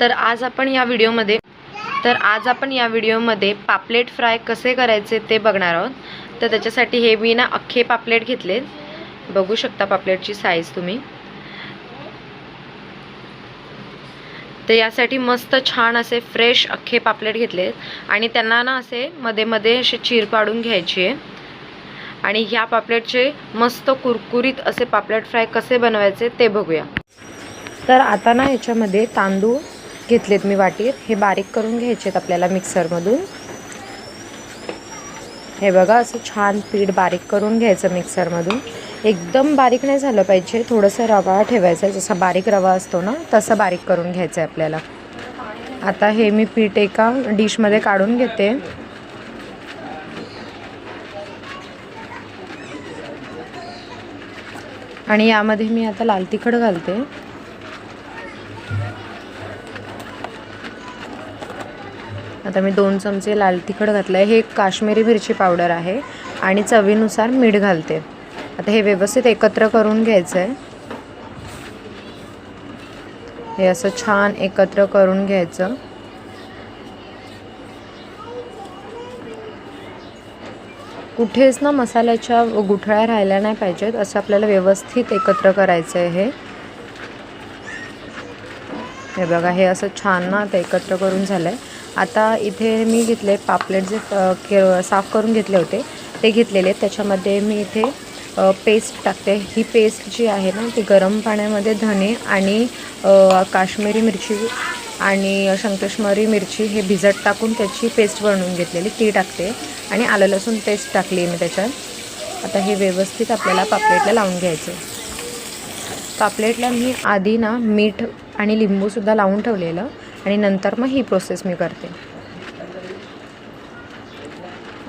तर आज आपण या व्हिडिओमध्ये तर आज आपण या व्हिडिओमध्ये पापलेट फ्राय कसे करायचे ते बघणार आहोत. तर त्याच्यासाठी हे मी ना अख्खे पापलेट घेतले बघू शकता पापलेटची साईज तुम्ही. तर यासाठी मस्त छान असे फ्रेश अख्खे पापलेट घेतले आणि त्यांना ना असे मध्ये मध्ये असे चीर पाडून घ्यायची आहे. आणि ह्या पापलेटचे मस्त कुरकुरीत असे पापलेट फ्राय कसे बनवायचे ते बघूया. तर आता ना याच्यामध्ये तांदूळ घेतलेत मी वाटीत. हे बारीक करून घ्यायचेत आपल्याला मिक्सरमधून. हे बघा असं छान पीठ बारीक करून घ्यायचं मिक्सरमधून. एकदम बारीक नाही झालं पाहिजे थोडंसं रवा ठेवायचा जसा बारीक रवा असतो ना तसं बारीक करून घ्यायचं आहे आपल्याला. आता हे मी पीठ एका डिशमध्ये काढून घेते. आणि यामध्ये मी आता लाल तिखट घालते. आता मी दोन चमचे लाल तिखट घातलं आहे हे काश्मीरी मिरची पावडर आहे आणि चवीनुसार मीठ घालते. आता हे व्यवस्थित एकत्र करून घ्यायचं आहे हे असं छान एकत्र करून घ्यायचं. कुठेच ना मसाल्याच्या गुठळ्या राहिल्या नाही पाहिजेत असं आपल्याला व्यवस्थित एकत्र करायचं आहे हे. हे बघा हे असं छान ना आता एकत्र करून झालं आहे आता इथे मी घेतले पापलेट जे के साफ करून घेतले होते ते घेतलेले. त्याच्यामध्ये मी इथे पेस्ट टाकते. ही पेस्ट जी आहे ना ती गरम पाण्यामध्ये धणे आणि काश्मीरी मिरची आणि शंकेश्वरी मिरची हे भिजत टाकून त्याची पेस्ट बनवून घेतलेली. ती टाकते आणि आलं लसूण पेस्ट टाकली आहे मी त्याच्यात. आता हे व्यवस्थित आपल्याला पापलेटला लावून घ्यायचं पापलेटला मी आधी ना मीठ आणि लिंबूसुद्धा लावून ठेवलेलं. आणि नंतर मग ही प्रोसेस मी करते.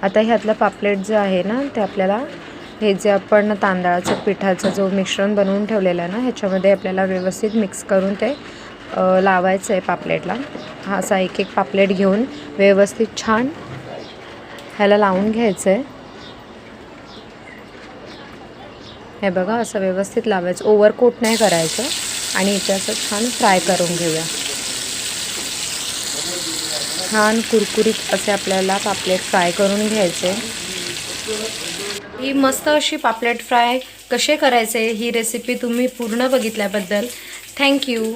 आता ह्यातलं पापलेट जे आहे ना ते आपल्याला हे जे आपण तांदळाचं पिठाचं जो मिश्रण बनवून ठेवलेलं आहे ना ह्याच्यामध्ये आपल्याला व्यवस्थित मिक्स करून ते लावायचं आहे पापलेटला. हा असा एक एक पापलेट घेऊन व्यवस्थित छान ह्याला लावून घ्यायचं आहे. हे बघा असं व्यवस्थित लावायचं. ओव्हरकोट नाही करायचं. आणि इथे असं छान फ्राय करून घेऊया. छान कुरकुरीत असे आपल्याला पापलेट फ्राय करून घ्यायचे. ही मस्त अशी पापलेट फ्राय कसे करायचे ही रेसिपी तुम्ही पूर्ण बघितल्याबद्दल थँक्यू